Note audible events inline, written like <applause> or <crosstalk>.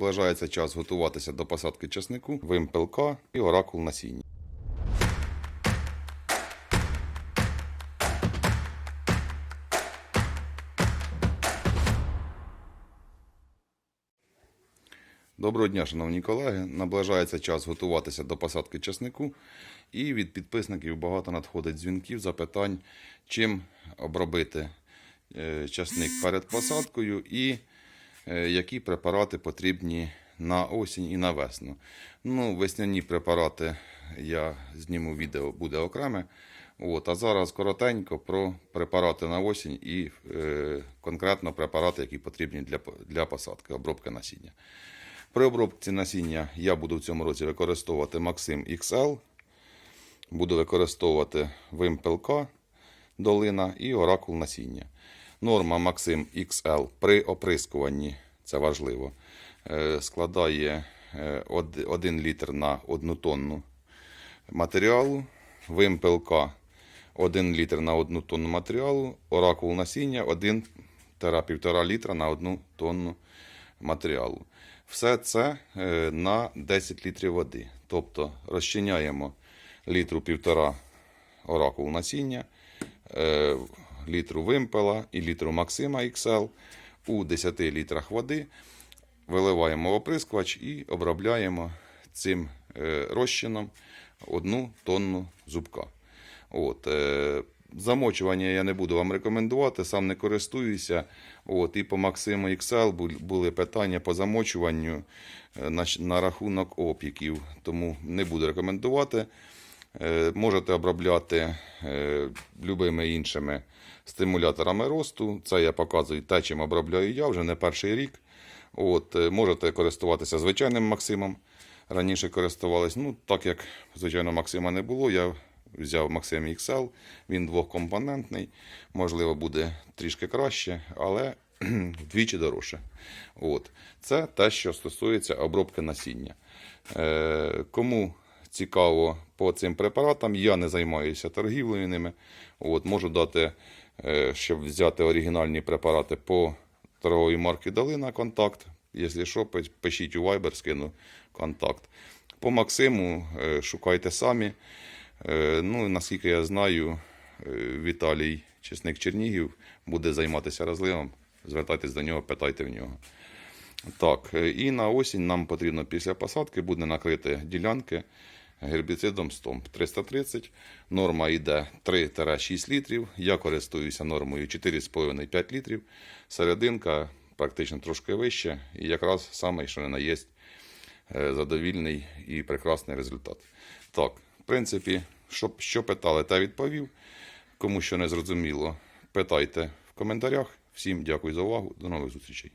Наближається час готуватися до посадки часнику, вимпелка і оракул насіння. Доброго дня, шановні колеги. Наближається час готуватися до посадки часнику. І від підписників багато надходить дзвінків, запитань, чим обробити е, часник перед посадкою і які препарати потрібні на осінь і на весну. Ну, весняні препарати я зніму відео буде окреме. От, а зараз коротенько про препарати на осінь і е, конкретно препарати, які потрібні для, для посадки, обробки насіння. При обробці насіння я буду в цьому році використовувати Maxim XL, буду використовувати Вимпелк долина і оракул насіння. Норма Maxim XL при оприскуванні, це важливо, е, складає 1 літр на 1 тонну матеріалу, Вимпелка 1 літр на 1 тонну матеріалу, оракул насіння 1-1,5 літра на 1 тонну матеріалу. Все це е, на 10 літрів води. Тобто розчиняємо літру півтора оракул насіння, е, літру вимпела і літру Максима XL у 10 літрах води. Виливаємо в оприскувач і обробляємо цим е, розчином одну тонну зубка. От, е, замочування я не буду вам рекомендувати, сам не користуюся. От, і по Максиму XL були питання по замочуванню е, на рахунок опіків, тому не буду рекомендувати. Е, Можете обробляти е, любими іншими стимуляторами росту. Це я показую те, чим обробляю я вже не перший рік. От, е, можете користуватися звичайним Максимом. Раніше користувались. Ну, так як, звичайно, Максима не було, я взяв Максим XL. Він двохкомпонентний. Можливо, буде трішки краще, але <clears throat> вдвічі дорожче. От. Це те, що стосується обробки насіння. Е, кому цікаво по цим препаратам, я не займаюся торгівлею ними. От, можу дати, е, щоб взяти оригінальні препарати по торговій марки Долина контакт. Якщо що, пишіть у Viber, скину контакт. По Максиму е, шукайте самі. Е, Ну, наскільки я знаю, Віталій Чесник Чернігів буде займатися розливом. Звертайтесь до нього, питайте в нього. Так, і на осінь нам потрібно після посадки буде накрити ділянки гербіцидом Стомп 330. Норма йде 3-6 літрів. Я користуюся нормою 4,5-5 літрів. Серединка практично трошки вища. І якраз саме, що не на є е, задовільний і прекрасний результат. Так, в принципі, що, що питали, те відповів. Кому що не зрозуміло, питайте в коментарях. Всім дякую за увагу. До нових зустрічей.